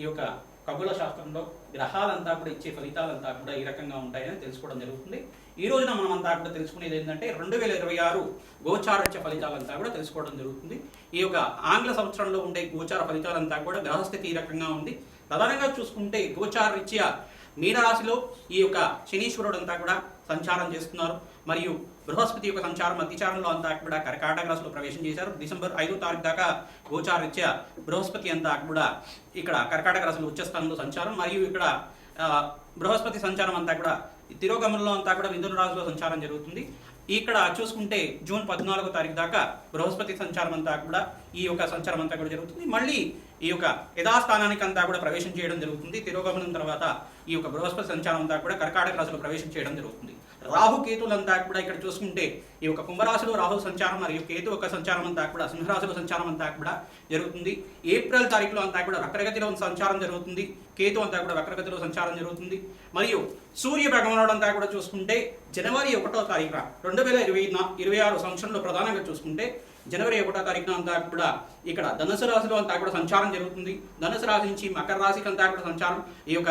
ఈ యొక్క ఖగోళ శాస్త్రంలో గ్రహాలంతా కూడా ఇచ్చే ఫలితాలంతా కూడా ఈ రకంగా ఉంటాయని తెలుసుకోవడం జరుగుతుంది. ఈ రోజున మనం అంతా కూడా తెలుసుకునేది ఏంటంటే రెండు వేల ఇరవై ఆరు గోచారత్య ఫలితాలంతా కూడా తెలుసుకోవడం జరుగుతుంది. ఈ యొక్క ఆంగ్ల సంవత్సరంలో ఉండే గోచార ఫలితాలంతా కూడా గ్రహస్థితి ఈ రకంగా ఉంది. ప్రధానంగా చూసుకుంటే గోచారరీత్యా మీనరాశిలో ఈ యొక్క శనీశ్వరుడు అంతా కూడా సంచారం చేస్తున్నారు. మరియు బృహస్పతి యొక్క సంచారం అతిచారంలో అంతా కూడా కర్కాటక రాశిలో ప్రవేశం చేశారు. డిసెంబర్ ఐదో తారీఖు దాకా గోచారరీత్యా బృహస్పతి అంతా కూడా ఇక్కడ కర్కాటక రాశిలో ఉచ్చస్థానంలో సంచారం. మరియు ఇక్కడ బృహస్పతి సంచారం అంతా కూడా తిరోగమనంలో అంతా కూడా మిథున రాశిలో సంచారం జరుగుతుంది. ఇక్కడ చూసుకుంటే జూన్ పద్నాలుగో తారీఖు దాకా బృహస్పతి సంచారం అంతా కూడా ఈ యొక్క సంచారం అంతా కూడా జరుగుతుంది. మళ్ళీ ఈ యొక్క యథాస్థానానికి అంతా కూడా ప్రవేశం చేయడం జరుగుతుంది. తిరోగమనం తర్వాత ఈ యొక్క బృహస్పతి సంచారం అంతా కూడా కర్కాటక రాశిలో ప్రవేశం చేయడం జరుగుతుంది. రాహు కేతులంతా కూడా ఇక్కడ చూసుకుంటే ఈ యొక్క కుంభరాశిలో రాహు సంచారం మరియు కేతు యొక్క సంచారం అంతా కూడా సింహరాశిలో సంచారం అంతా కూడా జరుగుతుంది. ఏప్రిల్ తారీఖులో అంతా కూడా వక్రగతిలో సంచారం జరుగుతుంది. కేతు అంతా కూడా వక్రగతిలో సంచారం జరుగుతుంది. మరియు సూర్య భగవానుడు అంతా కూడా చూసుకుంటే జనవరి ఒకటో తారీఖున రెండు వేల ఇరవై ఇరవై ఆరు సంవత్సరంలో ప్రధానంగా చూసుకుంటే జనవరి ఒకటో తారీఖున అంతా కూడా ఇక్కడ ధనుసు రాశిలో అంతా కూడా సంచారం జరుగుతుంది. ధనుసు రాశి నుంచి మకర రాశికి అంతా కూడా సంచారం. ఈ యొక్క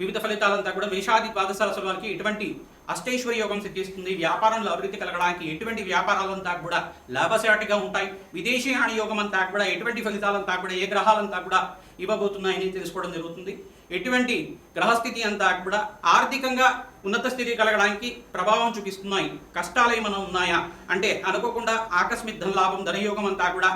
వివిధ ఫలితాలంతా కూడా మేషాది ద్వాదశ రాశుల వారికి ఎటువంటి అష్టైశ్వర్య యోగం సిద్ధిస్తుంది వ్యాపారంలో అభివృద్ధి కలగడానికి ఎటువంటి వ్యాపారాలంతా కూడా లాభసాటిగా ఉంటాయి? విదేశీయాన యోగం అంతా కూడా ఎటువంటి ఫలితాలంతా కూడా ఏ గ్రహాలంతా కూడా ఇవ్వబోతున్నాయని తెలుసుకోవడం జరుగుతుంది. ఎటువంటి గ్రహస్థితి అంతా కూడా ఆర్థికంగా ఉన్నత స్థితి కలగడానికి ప్రభావం చూపిస్తున్నాయి. కష్టాలు ఏమైనా ఉన్నాయా? అంటే అనుకోకుండా ఆకస్మిక ధనలాభం ధనయోగం అంతా కూడా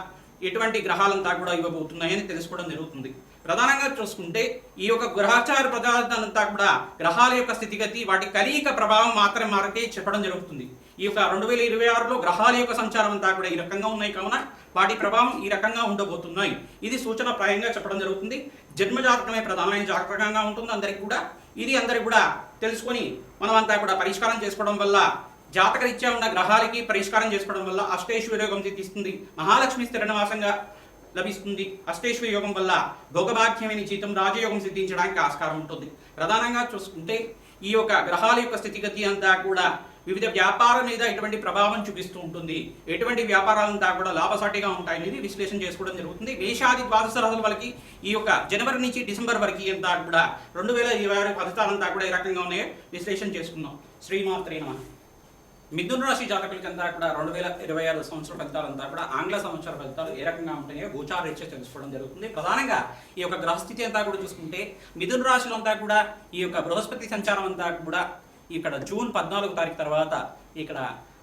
ఎటువంటి గ్రహాలంతా కూడా ఇవ్వబోతున్నాయని తెలుసుకోవడం జరుగుతుంది. ప్రధానంగా చూసుకుంటే ఈ యొక్క గ్రహచార పదార్థాలంతా కూడా గ్రహాల యొక్క స్థితిగతి వాటి కలయిక ప్రభావం మాత్రం మారితే చెప్పడం జరుగుతుంది. ఈ యొక్క రెండు వేల ఇరవై ఆరులో గ్రహాల యొక్క సంచారం అంతా కూడా ఈ రకంగా ఉన్నాయి. కావున వాటి ప్రభావం ఈ రకంగా ఉండబోతున్నాయి. ఇది సూచన ప్రాయంగా చెప్పడం జరుగుతుంది. జన్మజాతకమే ప్రధానమైన జాతకంగా ఉంటుంది. అందరికి కూడా ఇది అందరికి కూడా తెలుసుకొని మనమంతా కూడా పరిష్కారం చేసుకోవడం వల్ల జాతకరీత్యా ఉన్న గ్రహాలకి పరిష్కారం చేసుకోవడం వల్ల అష్టైశ్వర్య తీస్తుంది. మహాలక్ష్మి స్థిరనివాసంగా లభిస్తుంది. అష్టైశ్వర్య యోగం వల్ల భోగభాగ్యమైన జీతం రాజయోగం సిద్ధించడానికి ఆస్కారం ఉంటుంది. ప్రధానంగా చూసుకుంటే ఈ యొక్క గ్రహాల యొక్క స్థితిగతి అంతా కూడా వివిధ వ్యాపారం మీద ఎటువంటి ప్రభావం చూపిస్తూ ఉంటుంది. ఎటువంటి వ్యాపారాలంతా కూడా లాభసాటిగా ఉంటాయనేది విశ్లేషణ చేసుకోవడం జరుగుతుంది. మేషాది ద్వాదశ రాశుల వాళ్ళకి ఈ యొక్క జనవరి నుంచి డిసెంబర్ వరకు అంతా కూడా రెండు వేల ఇరవై ఆరు ఫలితాలంతా కూడా ఈ రకంగా ఉన్నాయో విశ్లేషణ చేసుకుందాం. శ్రీమాత్రే నమ. మిథున రాశి జాతకులకంతా కూడా రెండు వేల ఇరవై ఆరు సంవత్సర ఫలితాలంతా కూడా ఆంగ్ల సంవత్సర ఫలితాలు ఏ రకంగా ఉంటాయో గోచార రీత్యా తెలుసుకోవడం జరుగుతుంది. ప్రధానంగా ఈ యొక్క గ్రహస్థితి అంతా కూడా చూసుకుంటే మిథున రాశిలో అంతా కూడా ఈ యొక్క బృహస్పతి సంచారం అంతా కూడా ఇక్కడ జూన్ పద్నాలుగు తారీఖు తర్వాత ఇక్కడ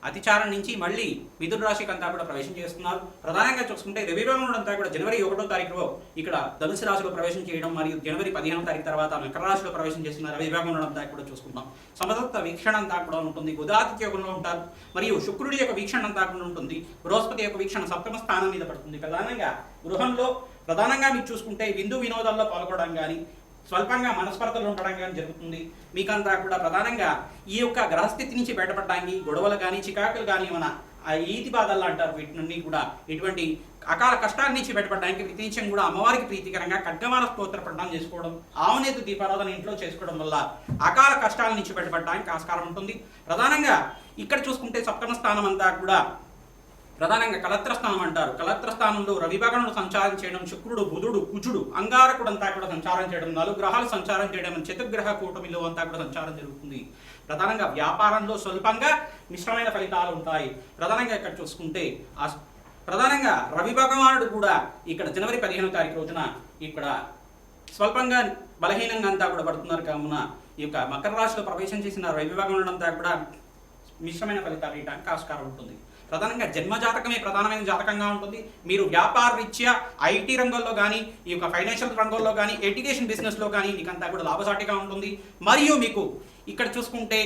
అతిచారం నుంచి మళ్ళీ మిథున రాశికి అంతా కూడా ప్రవేశం చేస్తున్నారు. ప్రధానంగా చూసుకుంటే రవివారం అంతా కూడా జనవరి ఒకటో తారీఖులో ఇక్కడ ధనుసు రాశిలో ప్రవేశం చేయడం మరియు జనవరి పదిహేనో తారీఖు తర్వాత మకర రాశిలో ప్రవేశం చేస్తున్న రవిభగనుడు అంతా కూడా చూసుకుంటాం సమతత్వ వీక్షణ అంతా కూడా ఉంటుంది. గుదాతిథ్య యోగంలో ఉంటారు. మరియు శుక్రుడి యొక్క వీక్షణ అంతా కూడా ఉంటుంది. బృహస్పతి యొక్క వీక్షణ సప్తమ స్థానం మీద పడుతుంది. ప్రధానంగా గృహంలో ప్రధానంగా మీరు చూసుకుంటే విందు వినోదాల్లో పాల్గొనడం కానీ స్వల్పంగా మనస్పర్ధలు ఉండడం కానీ జరుగుతుంది. మీకంతా కూడా ప్రధానంగా ఈ యొక్క గ్రహస్థితి నుంచి బయటపడడానికి గొడవలు కానీ చికాకులు కానీ ఏమైనా ఆ ఈతి బాధలు అంటారు. వీటి నుండి కూడా ఇటువంటి అకాల కష్టాల నుంచి బయటపడడానికి ప్రతినిత్యం కూడా అమ్మవారికి ప్రీతికరంగా ఖడ్గమాన స్తోత్ర పఠనం చేసుకోవడం ఆవనేతు దీపారాధన ఇంట్లో చేసుకోవడం వల్ల అకాల కష్టాల నుంచి బయటపడడానికి ఆస్కారం ఉంటుంది. ప్రధానంగా ఇక్కడ చూసుకుంటే సప్తమ స్థానం అంతా కూడా ప్రధానంగా కలత్ర స్థానం అంటారు. కలత్ర స్థానంలో రవిభగనుడు సంచారం చేయడం శుక్రుడు బుధుడు కుజుడు అంగారకుడు అంతా కూడా సంచారం చేయడం నాలుగు గ్రహాలు సంచారం చేయడం చతుర్గ్రహ కూటమిలో అంతా కూడా సంచారం జరుగుతుంది. ప్రధానంగా వ్యాపారంలో స్వల్పంగా మిశ్రమైన ఫలితాలు ఉంటాయి. ప్రధానంగా ఇక్కడ చూసుకుంటే ఆ ప్రధానంగా రవి భగవానుడు కూడా ఇక్కడ జనవరి పదిహేనో తారీఖు రోజున ఇక్కడ స్వల్పంగా బలహీనంగా అంతా కూడా పడుతున్నారు. కావున ఈ యొక్క మకర రాశిలో ప్రవేశం చేసిన రవి భగవానుడు అంతా కూడా మిశ్రమైన ఫలితాలు ఇవ్వడానికి ఆస్కారం ఉంటుంది. ప్రధానంగా జన్మ జాతకమే ప్రధానమైన జాతకంగా ఉంటుంది. మీరు వ్యాపార రీత్యా ఐటీ రంగంలో కానీ ఈ యొక్క ఫైనాన్షియల్ రంగంలో కానీ ఎడ్యుకేషన్ బిజినెస్లో కానీ మీకు అంతా కూడా లాభసాటిగా ఉంటుంది. మరియు మీకు ఇక్కడ చూసుకుంటే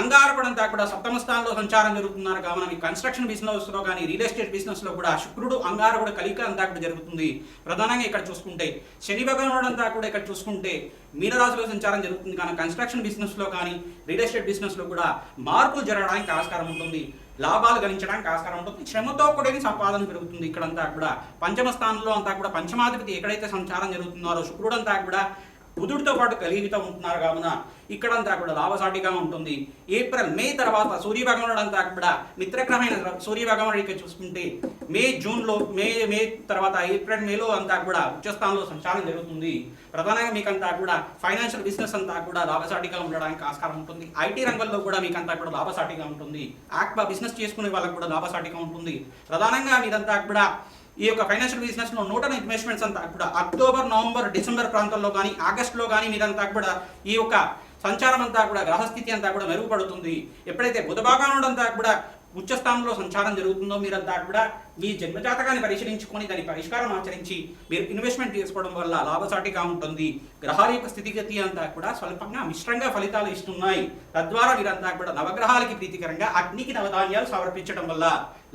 అంగారకుడు అంతా కూడా సప్తమ స్థానంలో సంచారం జరుగుతున్నారు. కావున మీ కన్స్ట్రక్షన్ బిజినెస్లో కానీ రియల్ ఎస్టేట్ బిజినెస్లో కూడా శుక్రుడు అంగారకుడు కలిక అంతా కూడా జరుగుతుంది. ప్రధానంగా ఇక్కడ చూసుకుంటే శని భగవానుడు కూడా ఇక్కడ చూసుకుంటే మీనరాశిలో సంచారం జరుగుతుంది. కానీ కన్స్ట్రక్షన్ బిజినెస్లో కానీ రియల్ ఎస్టేట్ బిజినెస్లో కూడా మార్పులు జరగడానికి ఆస్కారం ఉంటుంది. లాభాలు గణించడానికి ఆస్కారం ఉంటుంది. శ్రమతో కూడిన సంపాదన పెరుగుతుంది. ఇక్కడంతా కూడా పంచమ స్థానంలో అంతా కూడా పంచమాధిపతి ఎక్కడైతే సంచారం జరుగుతున్నారో శుక్రుడు అంతా కూడా బుధుడితో పాటు కలిగితో ఉంటున్నారు కావున ఇక్కడంతా కూడా లాభసాటిగా ఉంటుంది. ఏప్రిల్ మే తర్వాత సూర్యభగవానుడు అంతా కూడా మిత్రక్రమైన సూర్యభగవానుడు ఇక్కడ చూసుకుంటే మే జూన్లో మే మే తర్వాత ఏప్రిల్ మేలో అంతా కూడా ఉచ్చస్థానంలో సంచారం జరుగుతుంది. ప్రధానంగా మీకంతా కూడా ఫైనాన్షియల్ బిజినెస్ అంతా కూడా లాభసాటిగా ఉండడానికి ఆస్కారం ఉంటుంది. ఐటీ రంగంలో కూడా మీకంతా కూడా లాభసాటిగా ఉంటుంది. యాక్బా బిజినెస్ చేసుకునే వాళ్ళకు కూడా లాభసాటిగా ఉంటుంది. ప్రధానంగా మీరంతా కూడా ఈ యొక్క ఫైనాన్షియల్ బిజినెస్లో నూట ఇన్వెస్ట్మెంట్స్ అంతా కూడా అక్టోబర్ నవంబర్ డిసెంబర్ ప్రాంతంలో కానీ ఆగస్టులో కానీ మీరంతా కూడా ఈ యొక్క సంచారం అంతా కూడా గ్రహస్థితి అంతా కూడా మెరుగుపడుతుంది. ఎప్పుడైతే బుధ భాగానుడు అంతా కూడా ఉచ్చస్థానంలో సంచారం జరుగుతుందో మీరంతా కూడా మీ జన్మజాతకాన్ని పరిశీలించుకొని దాని పరిష్కారం ఆచరించి మీరు ఇన్వెస్ట్మెంట్ చేసుకోవడం వల్ల లాభసాటిగా ఉంటుంది. గ్రహాల యొక్క స్థితిగతి అంతా కూడా స్వల్పంగా మిశ్రంగా ఫలితాలు ఇస్తున్నాయి. తద్వారా మీరంతా కూడా నవగ్రహాలకి ప్రీతికరంగా అగ్నికి నవధాన్యాలు సమర్పించడం వల్ల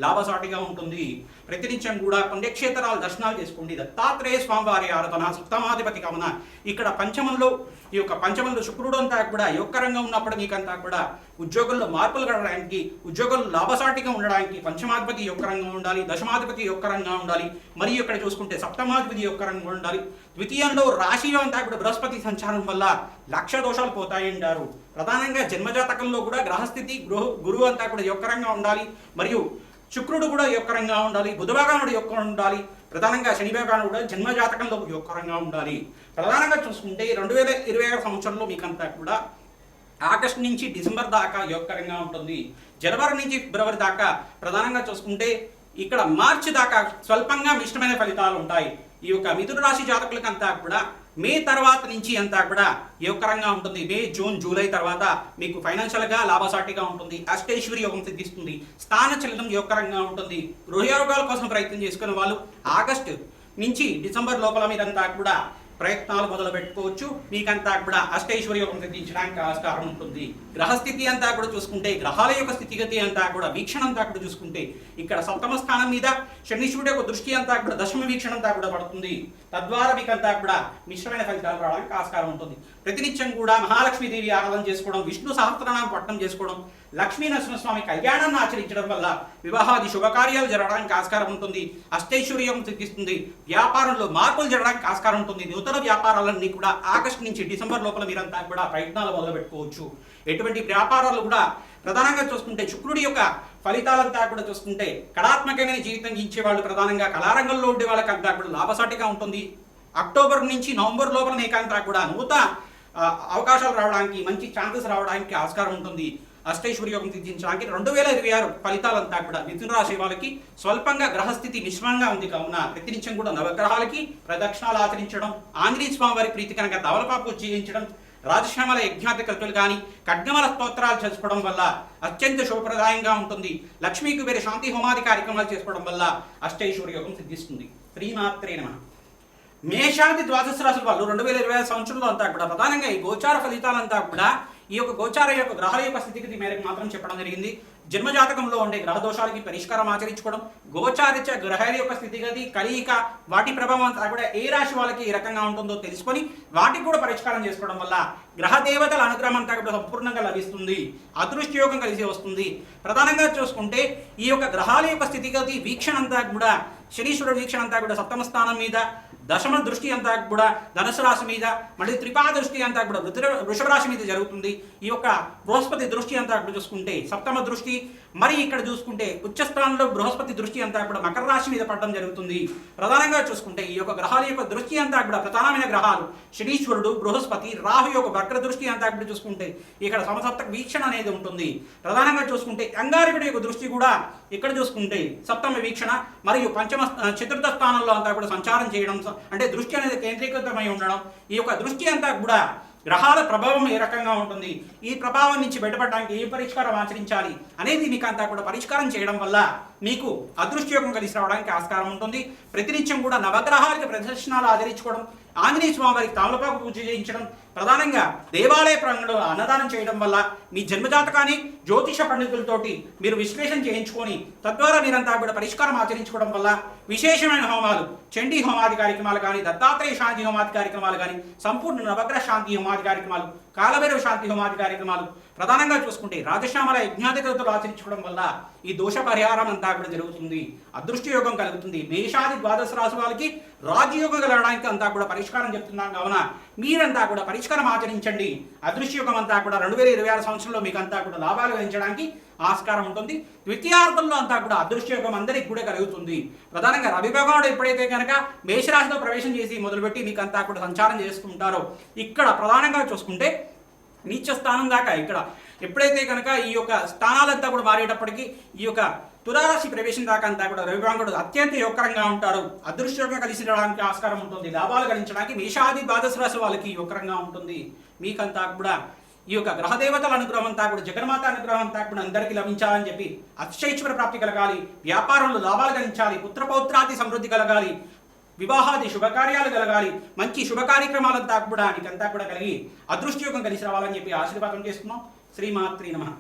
లాభసాటిగా ఉంటుంది. ప్రతినిత్యం కూడా పుణ్యక్షేత్రాలు దర్శనాలు చేసుకోండి. దత్తాత్రేయ స్వామివారి ఆరాధన సప్తమాధిపతి కమన ఇక్కడ పంచమంలో ఈ యొక్క పంచమంలో శుక్రుడు అంతా కూడా రంగం ఉన్నప్పుడు నీకంతా కూడా ఉద్యోగంలో మార్పులు కలగడానికి ఉద్యోగంలో లాభసాటిగా ఉండడానికి పంచమాధిపతి యొక్క రంగం ఉండాలి దశమాధిపతి యొక్క రంగం ఉండాలి మరి ఇక్కడ చూసుకుంటే సప్తమాధిపతి యొక్కరంగా ఉండాలి. ద్వితీయంలో రాశిలో అంతా కూడా బృహస్పతి సంచారం వల్ల లక్ష దోషాలు పోతాయి అంటారు ప్రధానంగా జన్మజాతకంలో కూడా గ్రహస్థితి గృహ గురువు అంతా కూడా యొక్క రంగం ఉండాలి. మరియు శుక్రుడు కూడా యొక్కరంగా ఉండాలి బుధభాగానుడు యొక్క ఉండాలి ప్రధానంగా శని కూడా జన్మజాతకంలో యొక్కరంగా ఉండాలి. ప్రధానంగా చూసుకుంటే రెండు వేల ఇరవై ఆరు సంవత్సరంలో మీకంతా కూడా ఆగస్టు నుంచి డిసెంబర్ దాకా యోగకరంగా ఉంటుంది. జనవరి నుంచి ఫిబ్రవరి దాకా ప్రధానంగా చూసుకుంటే ఇక్కడ మార్చి దాకా స్వల్పంగా మిశ్రమైన ఫలితాలు ఉంటాయి. ఈ యొక్క మిథున రాశి జాతకులకంతా కూడా మే తర్వాత నుంచి అంతా కూడా యోగకరంగా ఉంటుంది. మే జూన్ జూలై తర్వాత మీకు ఫైనాన్షియల్గా లాభసాటిగా ఉంటుంది. అష్టేశ్వరి యోగం సిద్ధిస్తుంది. స్థాన చలనం యోగకరంగా ఉంటుంది. గృహయోగాల కోసం ప్రయత్నం చేసుకునే వాళ్ళు ఆగస్టు నుంచి డిసెంబర్ లోపల మీరంతా కూడా ప్రయత్నాలు మొదలు పెట్టుకోవచ్చు మీకంతా కూడా అష్టైశ్వర్యం సిద్ధించడానికి ఆస్కారం ఉంటుంది. గ్రహస్థితి అంతా కూడా చూసుకుంటే గ్రహాల యొక్క స్థితిగతి అంతా కూడా వీక్షణ అంతా కూడా చూసుకుంటే ఇక్కడ సప్తమ స్థానం మీద శనీశ్వరుడు యొక్క దృష్టి అంతా కూడా దశమ వీక్షణ అంతా కూడా పడుతుంది. తద్వారా మీకంతా కూడా మిశ్రమైన ఫలితాలు రావడానికి ఆస్కారం ఉంటుంది. ప్రతినిత్యం కూడా మహాలక్ష్మీదేవి ఆరాధన చేసుకోవడం విష్ణు సహస్రనామ పట్టణం చేసుకోవడం లక్ష్మీ నరసింహస్వామి కళ్యాణాన్ని ఆచరించడం వల్ల వివాహాది శుభకార్యాలు జరగడానికి ఆస్కారం ఉంటుంది అష్టైశ్వర్యం సిద్ధిస్తుంది వ్యాపారంలో మార్పులు జరగడానికి ఆస్కారం ఉంటుంది. నూతన వ్యాపారాలన్నీ కూడా ఆగస్టు నుంచి డిసెంబర్ లోపల మీరంతా కూడా ప్రయత్నాలు మొదలు పెట్టుకోవచ్చు ఎటువంటి వ్యాపారాలు కూడా ప్రధానంగా చూసుకుంటే శుక్రుడి యొక్క ఫలితాలంతా కూడా చూసుకుంటే కళాత్మకమైన జీవితం ఇచ్చే వాళ్ళు ప్రధానంగా కళారంగంలో ఉండే వాళ్ళకంతా కూడా లాభసాటిగా ఉంటుంది. అక్టోబర్ నుంచి నవంబర్ లోపల మీకంతా కూడా నూతన అవకాశాలు రావడానికి మంచి ఛాన్సెస్ రావడానికి ఆస్కారం ఉంటుంది. అష్టైశ్వర్యోగం సిద్ధించడానికి రెండు వేల ఇరవై ఆరు ఫలితాలంతా కూడా మిథున రాశి వాళ్ళకి స్వల్పంగా గ్రహస్థితి మిశ్రమంగా ఉంది కావున ప్రతినిత్యం కూడా నవగ్రహాలకి ప్రదక్షిణాలు ఆచరించడం ఆంజనేయ స్వామి వారి ప్రీతికరంగా తవలపాపు చేయించడం రాజశ్యామల యజ్ఞాతి కృతులు కానీ ఖడ్గమల స్తోత్రాలు చేసుకోవడం వల్ల అత్యంత శుభప్రదాయంగా ఉంటుంది. లక్ష్మీ కుబేర శాంతి హోమాది కార్యక్రమాలు చేసుకోవడం వల్ల అష్టైశ్వర్యోగం సిద్ధిస్తుంది. శ్రీమాత్రే నమ. మేషాది ద్వాదశ రాశుల వాళ్ళు రెండు వేల ఇరవై ఐదు సంవత్సరంలో అంతా కూడా ప్రధానంగా ఈ గోచార ఫలితాలంతా కూడా ఈ యొక్క గోచార యొక్క గ్రహాల యొక్క స్థితిగతి మేరకు మాత్రం చెప్పడం జరిగింది. జన్మజాతకంలో ఉండే గ్రహ దోషాలకి పరిష్కారం ఆచరించుకోవడం గోచారిత్య గ్రహాల యొక్క స్థితిగతి కలియిక వాటి ప్రభావం అంతా కూడా ఏ రాశి వాళ్ళకి ఏ రకంగా ఉంటుందో తెలుసుకొని వాటికి కూడా పరిష్కారం చేసుకోవడం వల్ల గ్రహ దేవతల అనుగ్రహం అంతా కూడా సంపూర్ణంగా లభిస్తుంది. అదృష్ట యోగం కలిసి వస్తుంది. ప్రధానంగా చూసుకుంటే ఈ యొక్క గ్రహాల యొక్క స్థితిగతి వీక్షణ అంతా కూడా శనీశ్వరుడు వీక్షణ అంతా కూడా సప్తమ స్థానం మీద దశమ దృష్టి అంతా కూడా ధనుసు రాశి మీద మళ్ళీ త్రిపా దృష్టి అంతా కూడా వృషభ వృషభ రాశి మీద జరుగుతుంది. ఈ యొక్క బృహస్పతి దృష్టి అంతా కూడా చూసుకుంటే సప్తమ దృష్టి మరి ఇక్కడ చూసుకుంటే ఉచ్చస్థానంలో బృహస్పతి దృష్టి అంతా కూడా మకర రాశి మీద పడడం జరుగుతుంది. ప్రధానంగా చూసుకుంటే ఈ యొక్క గ్రహాల యొక్క దృష్టి అంతా కూడా ప్రధానమైన గ్రహాలు శనీశ్వరుడు బృహస్పతి రాహు యొక్క వక్ర దృష్టి అంతా కూడా చూసుకుంటే ఇక్కడ సమసప్తక వీక్షణ అనేది ఉంటుంది. ప్రధానంగా చూసుకుంటే అంగారకుడి యొక్క దృష్టి కూడా ఇక్కడ చూసుకుంటే సప్తమ వీక్షణ మరియు పంచమ చతుర్థ స్థానంలో అంతా కూడా సంచారం చేయడం అంటే దృష్టి అనేది కేంద్రీకృతమై ఉండడం ఈ యొక్క దృష్టి అంతా కూడా గ్రహాల ప్రభావం ఏ రకంగా ఉంటుంది? ఈ ప్రభావం నుంచి బయటపడడానికి ఏ పరిష్కారం ఆచరించాలి అనేది మీకు అంతా కూడా పరిష్కారం చేయడం వల్ల మీకు అదృష్టయోగం కలిసి రావడానికి ఆస్కారం ఉంటుంది. ప్రతినిత్యం కూడా నవగ్రహాలకు ప్రదర్శనాలు ఆచరించుకోవడం ఆంజనేయ స్వామి వారికి తామలపాకు పూజ చేయించడం ప్రధానంగా దేవాలయ ప్రాంగణంలో అన్నదానం చేయడం వల్ల మీ జన్మజాతకాన్ని జ్యోతిష పండితులతోటి మీరు విశ్లేషణ చేయించుకొని తద్వారా మీరంతా కూడా పరిష్కారం ఆచరించుకోవడం వల్ల విశేషమైన హోమాలు చండీ హోమాది కార్యక్రమాలు కానీ దత్తాత్రేయ శాంతి హోమాది కార్యక్రమాలు కానీ సంపూర్ణ నవగ్రహ శాంతి హోమాది కార్యక్రమాలు కాలభైరవ శాంతి హోమాది కార్యక్రమాలు ప్రధానంగా చూసుకుంటే రాజశ్యామల యజ్ఞాధికతలు ఆచరించుకోవడం వల్ల ఈ దోష పరిహారం అంతా కూడా జరుగుతుంది. అదృష్టయోగం కలుగుతుంది. మేషాది ద్వాదశ రాశి వాళ్ళకి రాజయోగం కలగడానికి అంతా కూడా పరిష్కారం చెప్తున్నాం కావున మీరంతా కూడా పరిష్కారం ఆచరించండి. అదృష్టయోగం అంతా కూడా రెండు వేల ఇరవై ఆరు సంవత్సరంలో మీకు అంతా కూడా లాభాలు గణించడానికి ఆస్కారం ఉంటుంది. ద్వితీయార్థంలో అంతా కూడా అదృష్టయోగం అందరికి కూడా కలుగుతుంది. ప్రధానంగా రవి భగవానుడు ఎప్పుడైతే కనుక మేషరాశిలో ప్రవేశం చేసి మొదలుపెట్టి మీకు అంతా కూడా సంచారం చేసుకుంటారో ఇక్కడ ప్రధానంగా చూసుకుంటే నీచ స్థానం దాకా ఇక్కడ. ఎప్పుడైతే కనుక ఈ యొక్క స్థానాలంతా కూడా మారేటప్పటికి ఈ యొక్క తులారాశి ప్రవేశం దాకా అంతా కూడా రవిభాంగుడు అత్యంత యోగకరంగా ఉంటారు. అదృష్టంగా కలిసి రావడానికి ఆస్కారం ఉంటుంది. లాభాలు గణించడానికి మేషాది ద్వాదశ రాశి వాళ్ళకి యోగకరంగా ఉంటుంది. మీకంతా కూడా ఈ యొక్క గ్రహదేవతల అనుగ్రహం అంతా కూడా జగన్మాత అనుగ్రహం అంతా కూడా అందరికీ లభించాలని చెప్పి అక్షైశ్వర ప్రాప్తి కలగాలి. వ్యాపారంలో లాభాలు గణించాలి పుత్రపౌత్రాది సమృద్ధి కలగాలి. వివాహాది శుభకార్యాలు కలగాలి. మంచి శుభ కార్యక్రమాలంతా కూడా నీకంతా కూడా కలిగి అదృష్టయోగం కలిసి రావాలని చెప్పి ఆశీర్వాదం చేస్తున్నాం శ్రీమాత్రి నమః.